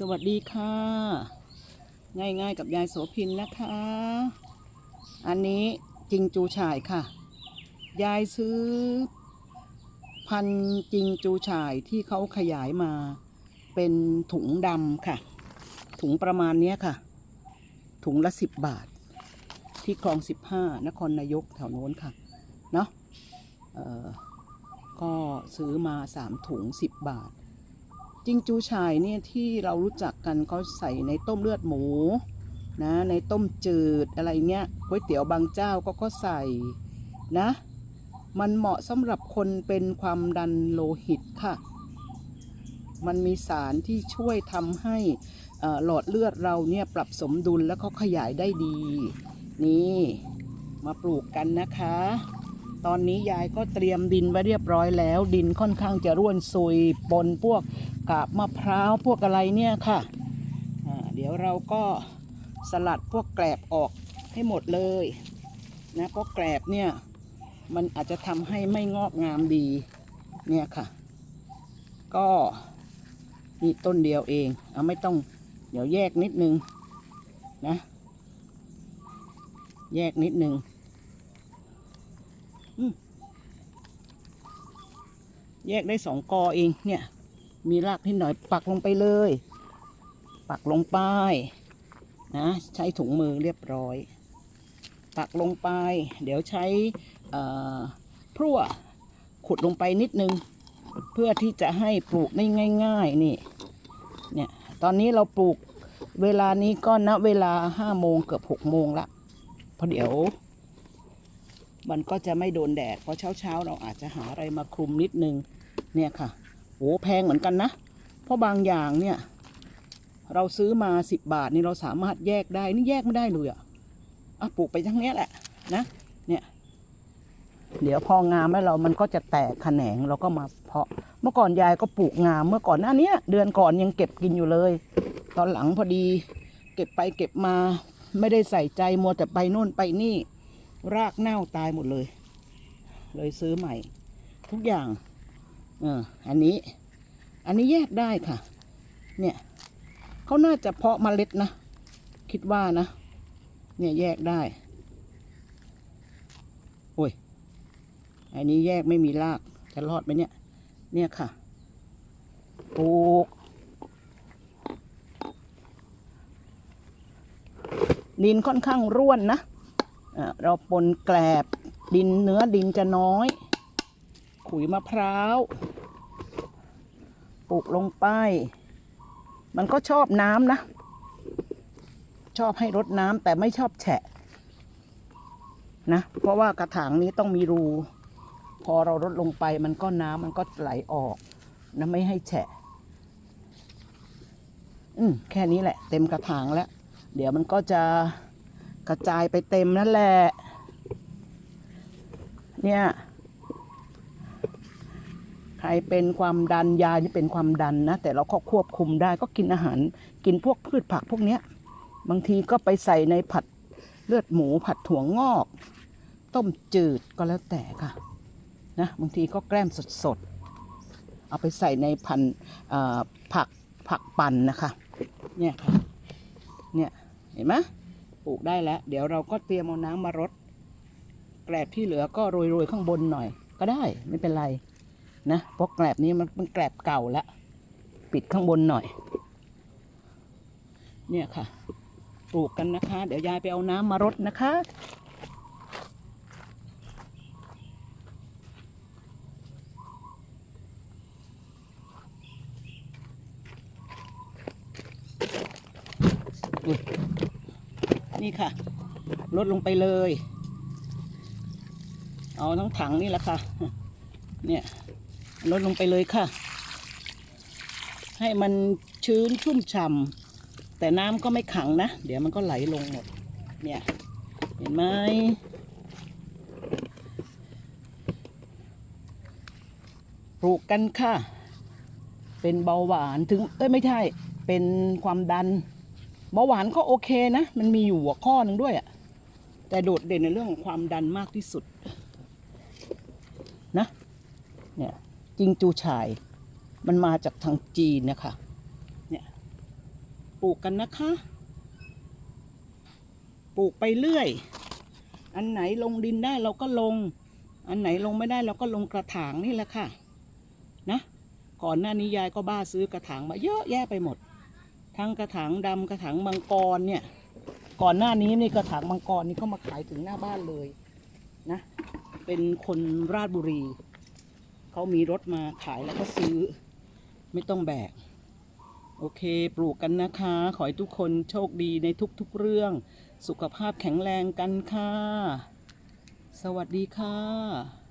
สวัสดีค่ะ ง่ายๆกับยายโสพินนะคะ อันนี้จิงจูฉ่ายค่ะ ยายซื้อ พันจิงจูฉ่ายที่เขาขยายมาเป็นถุงดำค่ะ ถุงประมาณนี้ค่ะ ถุงละสิบบาท ที่คลองสิบห้านครนายกแถวโน้นค่ะ เนาะก็ซื้อมาสามถุงสิบบาท จิงจูฉ่ายเนี่ยที่เรารู้จักกันเขาใส่ในต้มเลือดหมูนะในต้มจืดอะไรเงี้ยก๋วยเตี๋ยวบางเจ้าก็ก็ใส่นะ มันเหมาะสำหรับคนเป็นความดันโลหิตค่ะ มันมีสารที่ช่วยทำให้อ่อหลอดเลือดเราเนี่ยปรับสมดุลแล้วก็ขยายได้ดี นี่มาปลูกกันนะคะ ตอนนี้ยายก็เตรียมดินไว้เรียบร้อยแล้ว ดินค่อนข้างจะร่วนซุยปนพวก กาบมะพร้าวพวกอะไรเนี่ยค่ะเดี๋ยวเราก็สลัดพวกแกลบออกให้หมดเลยนะเพราะแกลบเนี่ยมันอาจจะทำให้ไม่งอกงามดีเนี่ยค่ะ ก็นี่ต้นเดียวเองเอาไม่ต้องเดี๋ยวแยกนิดนึงนะ แยกนิดนึงแยกได้สองกอเองเนี่ย มีรากนิดหน่อยปักลงไปเลย ปักลงไปนะใช้ถุงมือเรียบร้อย ปักลงไป เดี๋ยวใช้พรั่วขุดลงไปนิดนึง เพื่อที่จะให้ปลูกได้ง่าย ๆ นี่เนี่ยตอนนี้เราปลูกเวลานี้ก็ณเวลาห้าโมงเกือบหกโมงละเพราะเดี๋ยว มันก็จะไม่โดนแดดเพราะเช้าๆ เราอาจจะหาอะไรมาคลุมนิดนึงเนี่ยค่ะ โอ้แพงเหมือนกันนะ เพราะบางอย่างเนี่ย เราซื้อมาสิบบาทนี่เราสามารถแยกได้นี่แยกไม่ได้เลยอะอะปลูกไปทั้งเนี้ยแหละนะ เนี่ย เดี๋ยวพองามแล้วเรามันก็จะแตกแขนงเราก็มาเพาะ เมื่อก่อนยายก็ปลูกงามเมื่อก่อนหน้าเนี้ยเดือนก่อนยังเก็บกินอยู่เลย ตอนหลังพอดี เก็บไปเก็บมาไม่ได้ใส่ใจมัวแต่ไปนู่นไปนี่ รากเน่าตายหมดเลย เลยซื้อใหม่ ทุกอย่าง อออันนี้ อันนี้แยกได้ค่ะ เนี่ยเขาน่าจะเพาะเมล็ดนะ คิดว่านะ เนี่ยแยกได้ โอ้ย อันนี้แยกไม่มีราก จะรอดไหมเนี่ย เนี่ยค่ะปลูกดินค่อนข้างร่วนนะอะเราปนแกลบ ดินเนื้อดินจะน้อย ขุยมะพร้าวปลูกลงไป มันก็ชอบน้ำนะ ชอบให้รดน้ำแต่ไม่ชอบแฉะนะ เพราะว่ากระถางนี้ต้องมีรู พอเรารดลงไปมันก็น้ำมันก็ไหลออกนะไม่ให้แฉะ อืมแค่นี้แหละ เต็มกระถางแล้ว เดี๋ยวมันก็จะกระจายไปเต็มนั่นแหละ เนี่ย รเป็นความดันยายนี่เป็นความดันนะ แต่เราก็ควบคุมได้ก็กินอาหาร กินพวกพืชผักพวกเนี้ย บางทีก็ไปใส่ในผัดเลือดหมูผัดถั่วงอก ต้มจืดก็แล้วแต่ค่ะนะบางทีก็แกล้มสดๆ เอาไปใส่ในพันผักผักปั่นนะคะเนี่ยค่ะเนี่ยเห็นไหมปลูกได้แล้ว เดี๋ยวเราก็เตรียมเอาน้ำมารดแกลบที่เหลือก็โรยๆข้างบนหน่อย ก็ได้ไม่เป็นไร นะเพราะแกลบนี้มันเป็นแกลบเก่าแล้ว ปิดข้างบนหน่อย เนี่ยค่ะ ปลูกกันนะคะ เดี๋ยวยายไปเอาน้ำมารดนะคะ นี่ค่ะ ลดลงไปเลย เอาทั้งถังนี่แหละค่ะ เนี่ย ลดลงไปเลยค่ะ ให้มันชื้นชุ่มฉ่ำแต่น้ำก็ไม่ขังนะ เดี๋ยวมันก็ไหลลงหมด เนี่ย เห็นไหมปลูกกันค่ะ เป็นเบาหวานถึง เอ้ยไม่ใช่ เป็นความดัน เบาหวานก็โอเคนะ มันมีอยู่หัวข้อหนึ่งด้วยอะแต่โดดเด่นในเรื่องของความดันมากที่สุด นะ เนี่ย จิงจูฉาย มันมาจากทางจีนนะคะ เนี่ยปลูกกันนะคะ ปลูกไปเรื่อย อันไหนลงดินได้เราก็ลง อันไหนลงไม่ได้เราก็ลงกระถางนี่แหละค่ะ นะ ก่อนหน้านี้ยายก็บ้าซื้อกระถางมาเยอะแยะไปหมด ทั้งกระถางดำกระถางมังกรเนี่ย ก่อนหน้านี้นี่กระถางมังกรนี่เขามาขายถึงหน้าบ้านเลยนะ เป็นคนราชบุรี เขามีรถมาขายแล้วก็ซื้อ ไม่ต้องแบก โอเค ปลูกกันนะคะ ขอให้ทุกคนโชคดีในทุกๆเรื่อง สุขภาพแข็งแรงกันค่ะ สวัสดีค่ะ